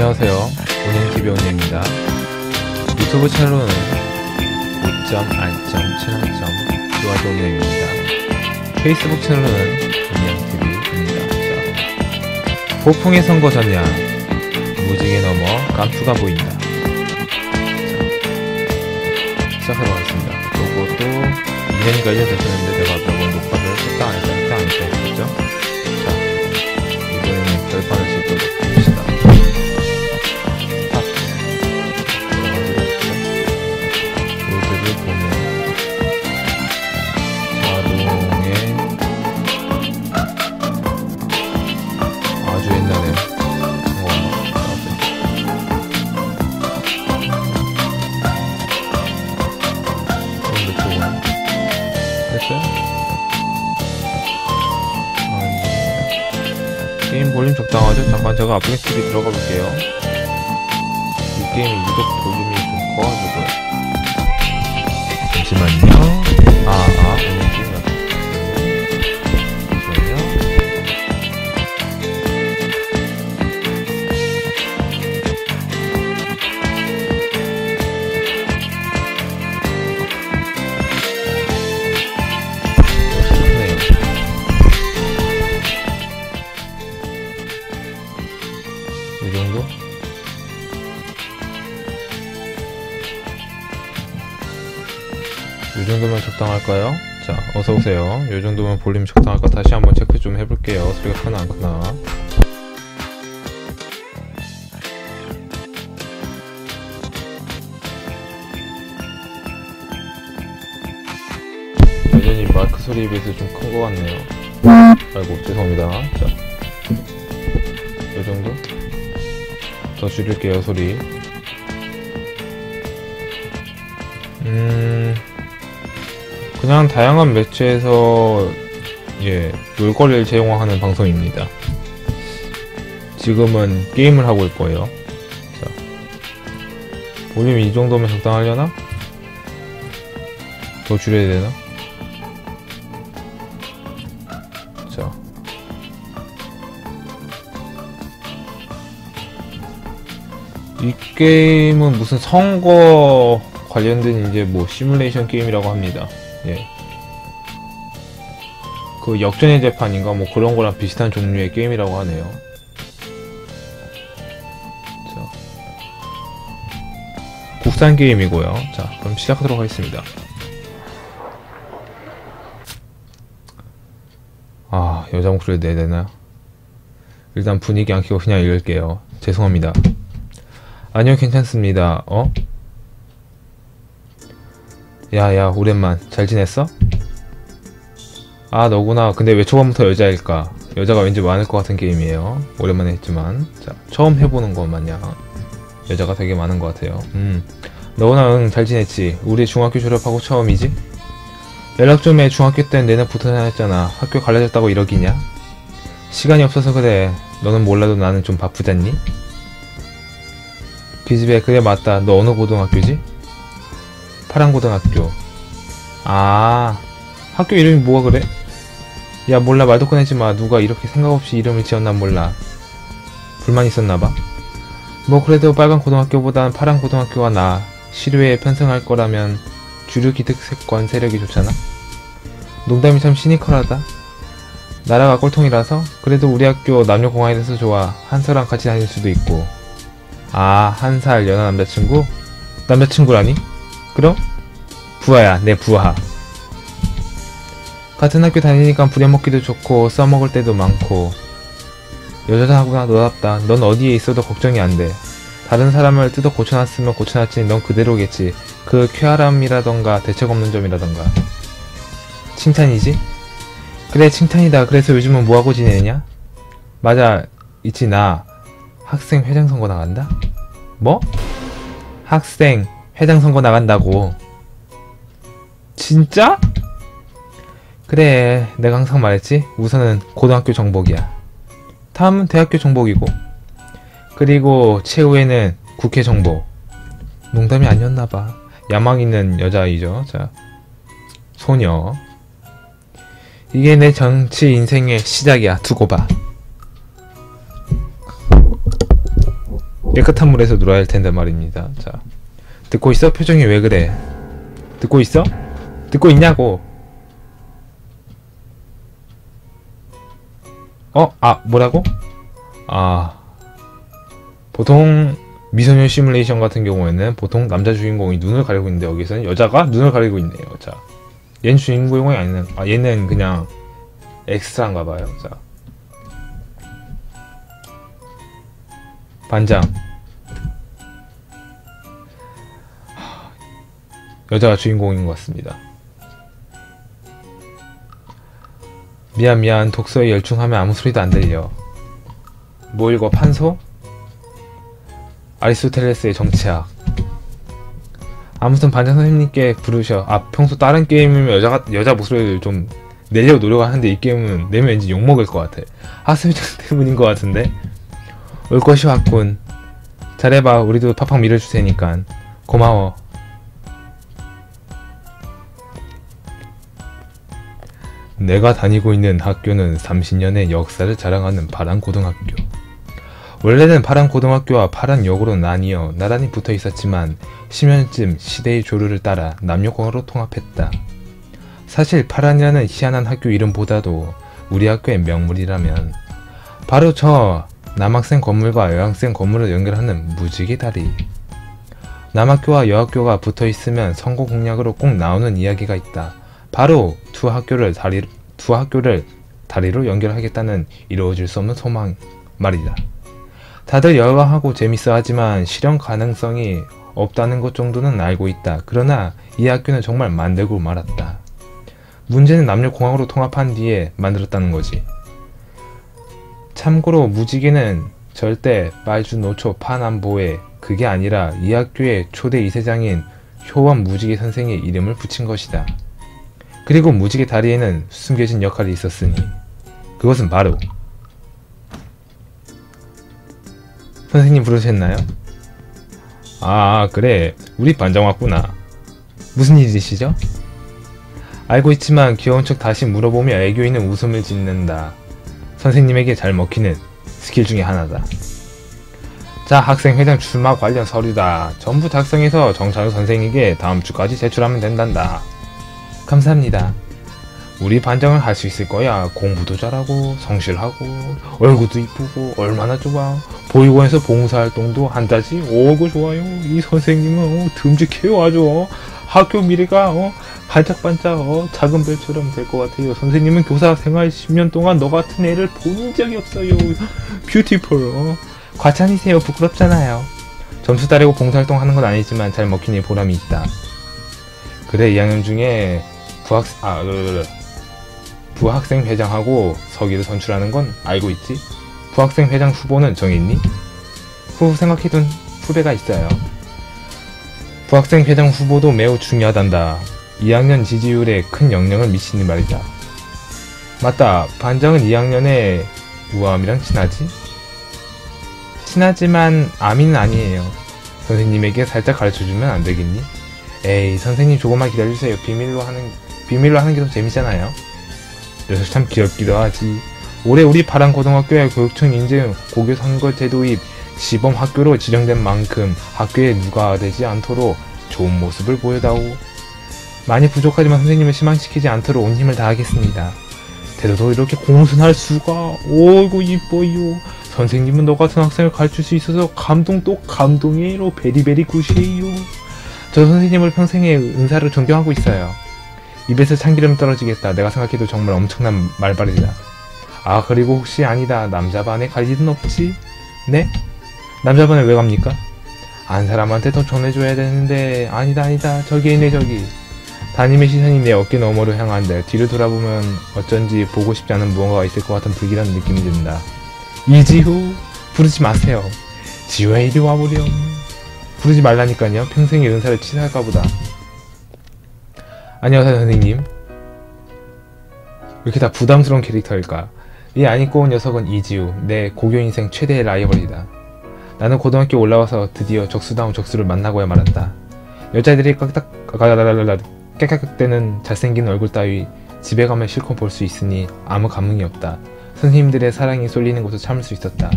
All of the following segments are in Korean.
안녕하세요. 운행TV 운행입니다. 유튜브 채널은 5.안.7.1 좋아요 운행입니다. 페이스북 채널은 운행TV입니다. 자, 폭풍의 선거 전야 무지개 넘어 깜투가 보인다. 하겠습니다. 요것도 2년이 걸려졌었는데 내가 몇번 녹화를 했다 안 했다 안 했다 했었죠? 자, 이번에는 결판을 제가 아프게 TV 들어가 볼게요. 어서오세요. 이 정도면 볼륨 적당할까? 다시 한번 체크 좀 해볼게요. 소리가 크나 안 크나. 여전히 마이크 소리에 비해서 좀 큰 것 같네요. 아이고, 죄송합니다. 자, 이 정도? 더 줄일게요, 소리. 음, 그냥 다양한 매체에서 예, 놀거리를 제공하는 방송입니다. 지금은 게임을 하고 있 거예요. 자, 볼륨 이 정도면 적당하려나? 더 줄여야 되나? 자. 이 게임은 무슨 선거 관련된 이제 뭐 시뮬레이션 게임이라고 합니다. 예. 그 역전의 재판인가 뭐 그런 거랑 비슷한 종류의 게임이라고 하네요. 자. 국산 게임이고요. 자, 그럼 시작하도록 하겠습니다. 아, 여자 목소리 내야 되나? 일단 분위기 안 켜고 그냥 읽을게요. 죄송합니다. 아니요, 괜찮습니다. 어? 야, 야, 오랜만. 잘 지냈어? 아, 너구나. 근데 왜 초반부터 여자일까? 여자가 왠지 많을 것 같은 게임이에요. 오랜만에 했지만. 자, 처음 해보는 것 마냥. 여자가 되게 많은 것 같아요. 음. 너구나, 응, 잘 지냈지? 우리 중학교 졸업하고 처음이지? 연락 좀 해. 중학교 땐 내내 붙어 다녔잖아. 학교 갈라졌다고 이러기냐? 시간이 없어서 그래. 너는 몰라도 나는 좀 바쁘잖니? 기집애, 그래, 맞다. 너 어느 고등학교지? 파란고등학교. 아, 학교 이름이 뭐가 그래? 야, 몰라. 말도 꺼내지 마. 누가 이렇게 생각 없이 이름을 지었난 몰라. 불만 있었나봐. 뭐, 그래도 빨간 고등학교보단 파란 고등학교가 나아. 시류에 편성할 거라면 주류 기득세권 세력이 좋잖아. 농담이 참 시니컬하다. 나라가 꼴통이라서 그래도 우리 학교 남녀 공학이 돼서 좋아. 한서랑 같이 다닐 수도 있고. 아, 한 살 연하 남자친구? 남자친구라니? 그럼? 부하야, 내 부하. 같은 학교 다니니까 부려먹기도 좋고 써먹을 때도 많고 여자하구나 너답다. 넌 어디에 있어도 걱정이 안 돼. 다른 사람을 뜯어 고쳐놨으면 고쳐놨지 넌 그대로겠지. 그 쾌활함이라던가 대책 없는 점이라던가. 칭찬이지? 그래 칭찬이다. 그래서 요즘은 뭐하고 지내냐? 맞아 있지 나 학생 회장 선거 나간다? 뭐? 학생 회장 선거 나간다고. 진짜? 그래, 내가 항상 말했지. 우선은 고등학교 정복이야. 다음은 대학교 정복이고. 그리고 최후에는 국회 정복. 농담이 아니었나봐. 야망 있는 여자아이죠. 자, 소녀. 이게 내 정치 인생의 시작이야. 두고 봐. 깨끗한 물에서 놀아야 할 텐데 말입니다. 자, 듣고 있어? 표정이 왜 그래? 듣고 있어? 듣고 있냐고? 어? 아, 뭐라고? 아, 보통 미소년 시뮬레이션 같은 경우에는 보통 남자 주인공이 눈을 가리고 있는데 여기서는 여자가 눈을 가리고 있네요. 자, 얘는 주인공이 아니는, 아, 얘는 그냥 엑스트라인가 봐요. 자. 반장. 여자가 주인공인 것 같습니다. 미안 미안 독서에 열중하면 아무 소리도 안 들려. 뭐 읽어 판소? 아리스토텔레스의 정치학. 아무튼 반장 선생님께 부르셔. 아 평소 다른 게임이면 여자가 여자 목소리를 좀 내려고 노력하는데 이 게임은 내면 왠지 욕 먹을 것 같아. 하스미장 때문인 것 같은데. 올 것이 왔군. 잘해봐. 우리도 팍팍 밀어줄 테니까. 고마워. 내가 다니고 있는 학교는 30년의 역사를 자랑하는 파란고등학교. 원래는 파란고등학교와 파란역으로 나뉘어 나란히 붙어 있었지만 10년쯤 시대의 조류를 따라 남녀공으로 통합했다. 사실 파란이라는 희한한 학교 이름보다도 우리 학교의 명물이라면 바로 저 남학생 건물과 여학생 건물을 연결하는 무지개 다리. 남학교와 여학교가 붙어 있으면 선거 공약으로 꼭 나오는 이야기가 있다. 바로 두 학교를 다리 두 학교를 다리로 연결하겠다는 이루어질 수 없는 소망 말이다. 다들 열광하고 재밌어 하지만 실현 가능성이 없다는 것 정도는 알고 있다. 그러나 이 학교는 정말 만들고 말았다. 문제는 남녀공학으로 통합한 뒤에 만들었다는 거지. 참고로 무지개는 절대 말주 노초 파남보에 그게 아니라 이 학교의 초대 이세장인 효원 무지개 선생의 이름을 붙인 것이다. 그리고 무지개 다리에는 숨겨진 역할이 있었으니 그것은 바로 선생님 부르셨나요? 아 그래. 우리 반장 왔구나. 무슨 일이시죠? 알고 있지만 귀여운 척 다시 물어보며 애교 있는 웃음을 짓는다. 선생님에게 잘 먹히는 스킬 중에 하나다. 자 학생회장 출마 관련 서류다. 전부 작성해서 정찬우 선생에게 다음 주까지 제출하면 된단다 감사합니다 우리 반장을 할 수 있을 거야. 공부도 잘하고 성실하고 얼굴도 이쁘고 얼마나 좋아. 보육원에서 봉사활동도 한다지. 오고 좋아요. 이 선생님은 어, 듬직해요 아주. 어. 학교 미래가 어, 반짝반짝 어, 작은 별처럼 될 것 같아요. 선생님은 교사 생활 10년 동안 너 같은 애를 본 적이 없어요. 뷰티풀. 어. 과찬이세요. 부끄럽잖아요. 점수 따려고 봉사활동 하는 건 아니지만 잘 먹히니 보람이 있다. 그래 2학년 중에 부학생 아 부학생 회장하고 서기를 선출하는 건 알고 있지? 부학생 회장 후보는 정했니? 후 생각해둔 후배가 있어요. 부학생 회장 후보도 매우 중요하단다. 2학년 지지율에 큰 영향을 미치는 말이다. 맞다. 반장은 2학년에 우아함이랑 친하지? 친하지만 아미는 아니에요. 선생님에게 살짝 가르쳐주면 안 되겠니? 에이 선생님 조금만 기다려주세요. 비밀로 하는 비밀로 하는 게 더 재밌잖아요. 녀석 참 귀엽기도 하지. 올해 우리 파란고등학교의 교육청 인증 고교 선거 제도입 시범 학교로 지정된 만큼 학교에 누가 되지 않도록 좋은 모습을 보여다오. 많이 부족하지만 선생님을 실망시키지 않도록 온 힘을 다하겠습니다. 태도도 이렇게 공손할 수가. 오이고 이뻐요. 선생님은 너 같은 학생을 가르칠 수 있어서 감동 또 감동이에요. 베리베리 굿이에요. 저 선생님을 평생의 은사로 존경하고 있어요. 입에서 참기름 떨어지겠다. 내가 생각해도 정말 엄청난 말발이다. 아 그리고 혹시 아니다. 남자반에 갈 일은 없지? 네? 남자반에 왜 갑니까? 안 사람한테 더 전해줘야 되는데 아니다 아니다 저기 있네 저기 담임의 시선이 내 어깨 너머로 향한데 뒤를 돌아보면 어쩐지 보고 싶지 않은 무언가가 있을 것 같은 불길한 느낌이 든다 이지후 부르지 마세요 지호야 이리 와보렴 부르지 말라니까요 평생의 은사를 치사할까 보다 안녕하세요 선생님. 왜 이렇게 다 부담스러운 캐릭터일까? 이 안입고 온 녀석은 이지우 내 고교 인생 최대의 라이벌이다. 나는 고등학교 올라와서 드디어 적수다운 적수를 만나고야 말았다. 여자들이 깍딱 깨깍대는 잘생긴 얼굴 따위 집에 가면 실컷 볼 수 있으니 아무 감흥이 없다. 선생님들의 사랑이 쏠리는 곳을 참을 수 있었다.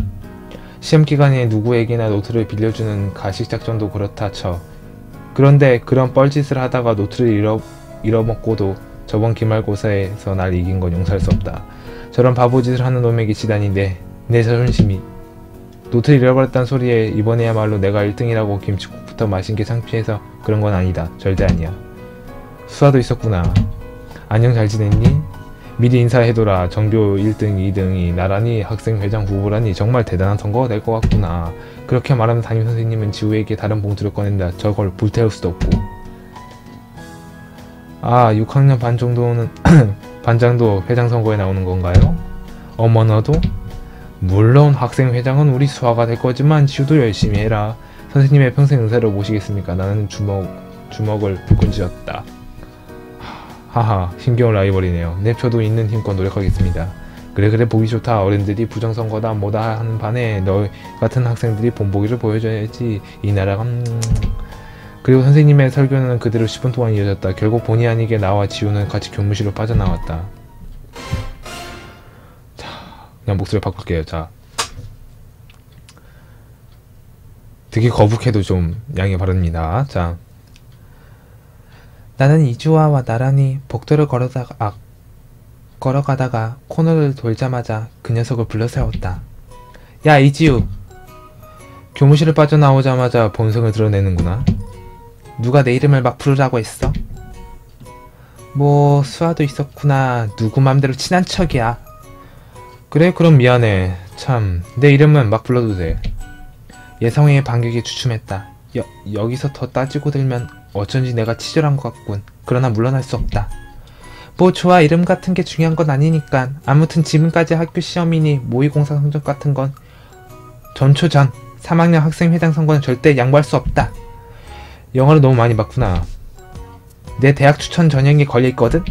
시험 기간에 누구에게나 노트를 빌려주는 가식 작전도 그렇다 쳐. 그런데 그런 뻘짓을 하다가 노트를 잃어, 잃어먹고도 저번 기말고사에서 날 이긴 건 용서할 수 없다. 저런 바보짓을 하는 놈에게 지다니 내, 내 자존심이. 노트를 잃어버렸단 소리에 이번에야말로 내가 1등이라고 김치국부터 마신 게 창피해서 그런 건 아니다. 절대 아니야. 수아도 있었구나. 안녕 잘 지냈니? 미리 인사해둬라. 전교 1등, 2등이 나란히 학생회장 후보라니 정말 대단한 선거가 될 것 같구나. 그렇게 말하는 담임 선생님은 지우에게 다른 봉투를 꺼낸다. 저걸 불태울 수도 없고. 아, 6학년 반 정도는 반장도 회장 선거에 나오는 건가요? 어머 너도? 물론 학생 회장은 우리 수아가 될 거지만 지우도 열심히 해라. 선생님의 평생 은사를 모시겠습니까? 나는 주먹, 주먹을 불끈 쥐었다. 하하, 힘겨운 라이벌이네요. 네, 저도 있는 힘껏 노력하겠습니다. 그래 그래 보기 좋다. 어른들이 부정선거다 뭐다 하는 반에 너 같은 학생들이 본보기를 보여줘야지 이 나라가 음... 그리고 선생님의 설교는 그대로 10분 동안 이어졌다. 결국 본의 아니게 나와 지우는 같이 교무실로 빠져나왔다. 자, 그냥 목소리 바꿀게요. 자. 되게 거북해도 좀 양해 바랍니다. 자. 나는 이주아와 나란히 복도를 걸어다가 아, 걸어가다가 코너를 돌자마자 그 녀석을 불러 세웠다. 야 이지우! 교무실을 빠져나오자마자 본성을 드러내는구나. 누가 내 이름을 막 부르라고 했어? 뭐 수아도 있었구나. 누구 맘대로 친한 척이야. 그래 그럼 미안해. 참 내 이름은 막 불러도 돼. 예성이의 반격이 주춤했다. 여, 여기서 더 따지고 들면 어쩐지 내가 치졸한 것 같군. 그러나 물러날 수 없다. 뭐 좋아 이름 같은 게 중요한 건 아니니까 아무튼 지금까지 학교 시험이니 모의공사 성적 같은 건 전초 전 3학년 학생회장 선거는 절대 양보할 수 없다. 영어를 너무 많이 봤구나. 내 대학 추천 전형이 걸려있거든?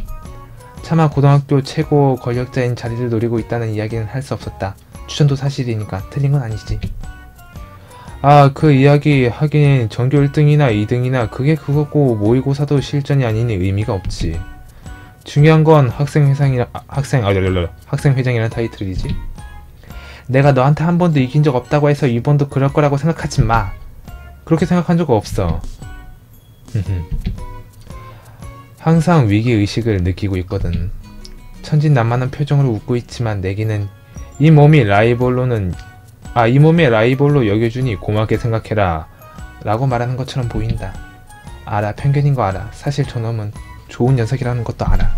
차마 고등학교 최고 권력자인 자리를 노리고 있다는 이야기는 할 수 없었다. 추천도 사실이니까 틀린 건 아니지. 아, 그 이야기 하긴 전교 1등이나 2등이나 그게 그거고 모의고사도 실전이 아니니 의미가 없지. 중요한 건 학생 회장이라 학생 아, 학생 회장이라는 타이틀이지. 내가 너한테 한 번도 이긴 적 없다고 해서 이번도 그럴 거라고 생각하지 마. 그렇게 생각한 적 없어. 항상 위기 의식을 느끼고 있거든. 천진난만한 표정으로 웃고 있지만 내게는 이 몸이 라이벌로는 아 이 몸의 라이벌로 여겨주니 고맙게 생각해라 라고 말하는 것처럼 보인다. 알아 편견인 거 알아. 사실 저놈은 좋은 녀석이라는 것도 알아.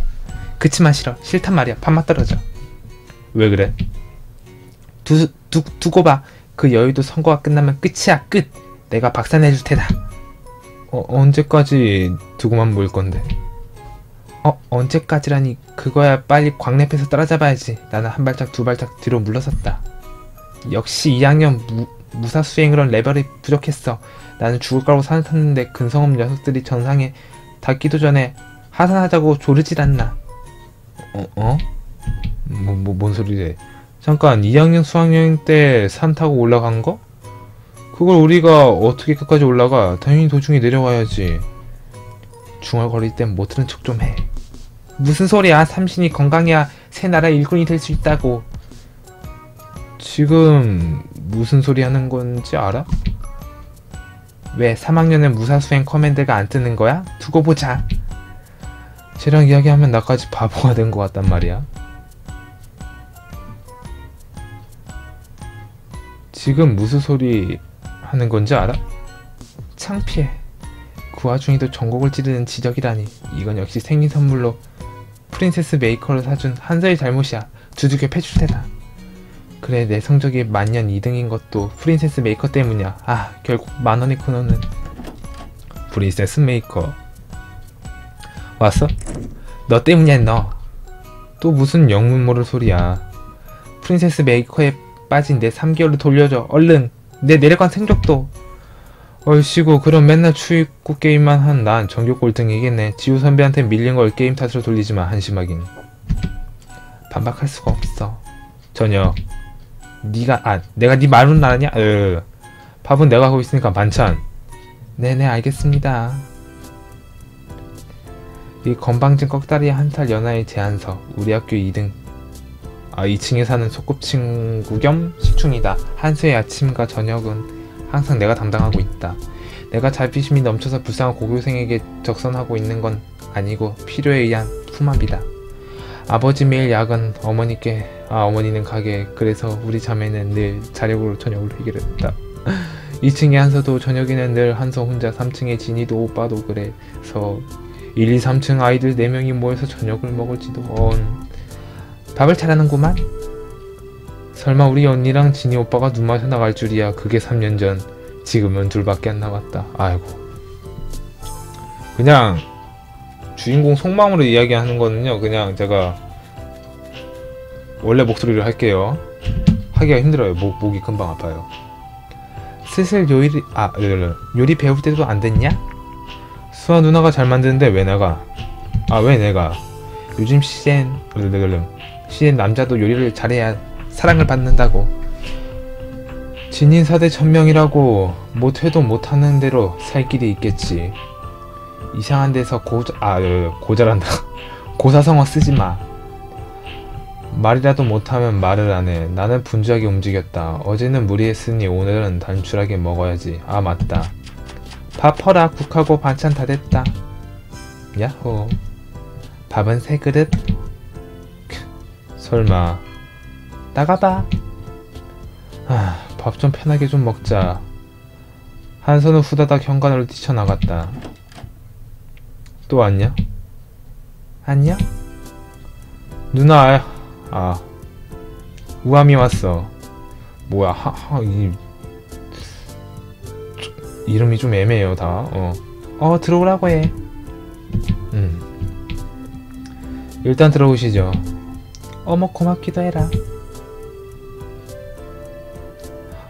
그치만 싫어. 싫단 말이야. 밥맛 떨어져. 왜 그래? 두, 두, 두고 봐. 그 여의도 선거가 끝나면 끝이야. 끝. 내가 박살 내줄 테다. 어, 언제까지 두고만 볼 건데? 어, 언제까지라니 그거야 빨리 광랩에서 따라잡아야지. 나는 한 발짝 두 발짝 뒤로 물러섰다. 역시 2학년 무, 무사 수행으론 레벨이 부족했어. 나는 죽을 거라고 산을 탔는데 근성없는 녀석들이 전상에 닿기도 전에 하산하자고 조르질 않나. 어? 어? 뭐, 뭐, 뭔 소리래. 잠깐, 2학년 수학여행 때 산 타고 올라간 거? 그걸 우리가 어떻게 끝까지 올라가? 당연히 도중에 내려와야지. 중얼거릴 땐 못 들은 척 좀 해. 무슨 소리야? 삼신이 건강해야 새 나라 일꾼이 될 수 있다고. 지금 무슨 소리 하는 건지 알아? 왜 3학년에 무사수행 커맨드가 안 뜨는 거야? 두고 보자. 쟤랑 이야기하면 나까지 바보가 된 것 같단 말이야. 지금 무슨 소리 하는 건지 알아? 창피해. 그 와중에도 전곡을 찌르는 지적이라니. 이건 역시 생일 선물로 프린세스 메이커를 사준 한서의 잘못이야. 두둑에 패줄 테다. 그래 내 성적이 만년 2등인 것도 프린세스 메이커 때문이야. 아 결국 만원의 코너는 프린세스 메이커 왔어? 너 때문이야 너. 또 무슨 영문 모를 소리야. 프린세스 메이커에 빠진 내 3개월을 돌려줘. 얼른. 내 내려간 생적도. 얼씨구 그럼 맨날 추위고 게임만 한 난 전교 꼴등이겠네. 지우 선배한테 밀린 걸 게임 탓으로 돌리지만 한심하긴. 반박할 수가 없어. 전혀. 네가 아 내가 네 말은 알았냐? 으. 밥은 내가 하고 있으니까 반찬. 네네 알겠습니다. 이 건방진 꺽다리 한 살 연하의 제안서 우리 학교 2등 아 2층에 사는 소꿉친구 겸 식충이다. 한수의 아침과 저녁은 항상 내가 담당하고 있다. 내가 자비심이 넘쳐서 불쌍한 고교생에게 적선하고 있는 건 아니고 필요에 의한 후마비다. 아버지 매일 야근, 어머니께 아 어머니는 가게. 그래서 우리 자매는 늘 자력으로 저녁을 해결했다. 2층에 한서도 저녁에는 늘 한서 혼자 3층에 진이도 오빠도 그래서 1, 2, 3층 아이들 4명이 모여서 저녁을 먹을지도 언 밥을 잘하는구만. 설마 우리 언니랑 진이 오빠가 눈 마셔 나갈 줄이야. 그게 3년 전. 지금은 둘밖에 안 남았다. 아이고. 그냥 주인공 속마음으로 이야기하는 거는요. 그냥 제가 원래 목소리를 할게요. 하기가 힘들어요. 목, 목이 금방 아파요. 슬슬 요리 아 요리 배울 때도 안 됐냐? 수아 누나가 잘 만드는데 왜 내가? 아 왜 내가? 요즘 시엔 시엔 남자도 요리를 잘해야 사랑을 받는다고 진인 사대 천명이라고 못해도 못하는 대로 살 길이 있겠지 이상한 데서 고자 아 고자란다 고사성어 쓰지 마 말이라도 못하면 말을 안 해. 나는 분주하게 움직였다. 어제는 무리했으니 오늘은 단출하게 먹어야지. 아 맞다. 밥 퍼라. 국하고 반찬 다 됐다. 야호. 밥은 세 그릇? 설마. 나가봐. 아, 밥 좀 편하게 좀 먹자. 한 손은 후다닥 현관으로 뛰쳐나갔다. 또 왔냐? 안녕? 누나, 아 우암이 왔어 뭐야 하, 하, 이 이름이 좀 애매해요 다 어. 어 들어오라고 해 음. 일단 들어오시죠 어머 고맙기도 해라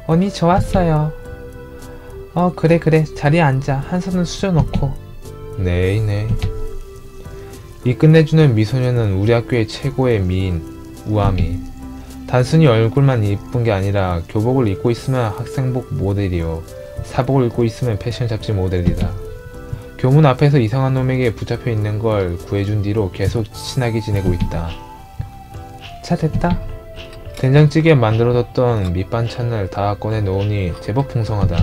언니 좋았어요 어 그래 그래 자리에 앉아 한 손은 수저놓고 네네 이 끝내주는 미소녀는 우리 학교의 최고의 미인 우아미. 단순히 얼굴만 이쁜 게 아니라 교복을 입고 있으면 학생복 모델이요. 사복을 입고 있으면 패션 잡지 모델이다. 교문 앞에서 이상한 놈에게 붙잡혀 있는 걸 구해준 뒤로 계속 친하게 지내고 있다. 차 됐다? 된장찌개 만들어뒀던 밑반찬을 다 꺼내 놓으니 제법 풍성하다.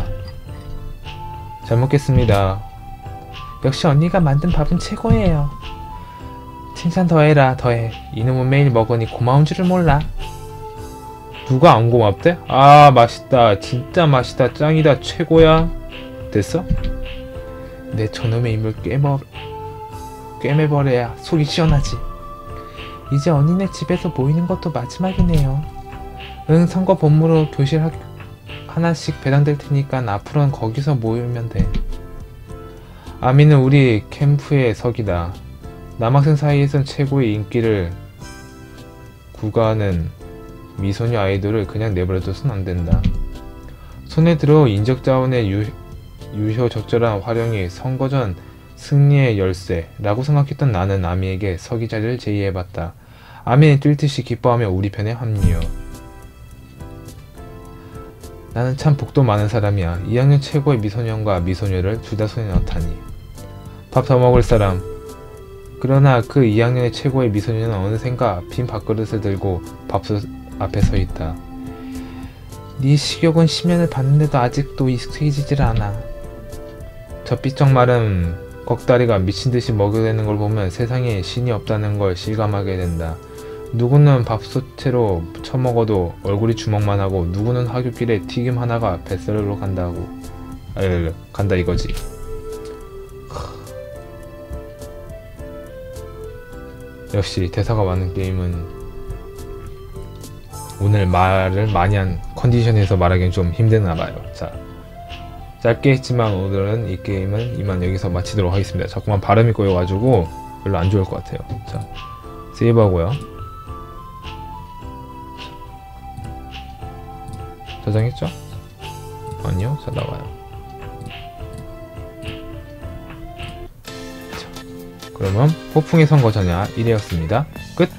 잘 먹겠습니다. 역시 언니가 만든 밥은 최고예요. 칭찬 더해라 더해 이놈은 매일 먹으니 고마운 줄을 몰라 누가 안 고맙대? 아 맛있다 진짜 맛있다 짱이다 최고야 됐어? 내 저놈의 입을 꿰머 꿰매버려야 속이 시원하지 이제 언니네 집에서 모이는 것도 마지막이네요 응 선거 본무로 교실 학 하나씩 배당될 테니까 앞으로는 거기서 모이면 돼 아미는 우리 캠프의 석이다 남학생 사이에선 최고의 인기를 구가하는 미소녀 아이돌을 그냥 내버려둬선 안 된다. 손에 들어 인적자원의 유, 유효 적절한 활용이 선거전 승리의 열쇠라고 생각했던 나는 아미에게 서기 자리를 제의해봤다. 아미는 뛸 듯이 기뻐하며 우리 편에 합류. 나는 참 복도 많은 사람이야. 2학년 최고의 미소년과 미소녀를 둘 다 손에 넣다니. 밥 더 먹을 사람, 그러나 그 2학년의 최고의 미소녀는 어느샌가 빈 밥그릇을 들고 밥솥 앞에 서 있다. 네 식욕은 심연을 봤는데도 아직도 익숙해지질 않아. 저 삐쩍 마른 꺽다리가 미친 듯이 먹여대는 걸 보면 세상에 신이 없다는 걸 실감하게 된다. 누구는 밥솥채로 처먹어도 얼굴이 주먹만 하고 누구는 하굣길에 튀김 하나가 뱃살로 간다고. 아, 간다 이거지. 역시 대사가 많은 게임은 오늘 말을 많이 한 컨디션에서 말하기는 좀 힘드나 봐요. 자, 짧게 했지만 오늘은 이 게임은 이만 여기서 마치도록 하겠습니다. 자꾸만 발음이 꼬여가지고 별로 안 좋을 것 같아요. 자, 세이브하고요. 저장했죠? 아니요, 자 나와요. 그러면 폭풍의 선거 전야 1회였습니다. 끝!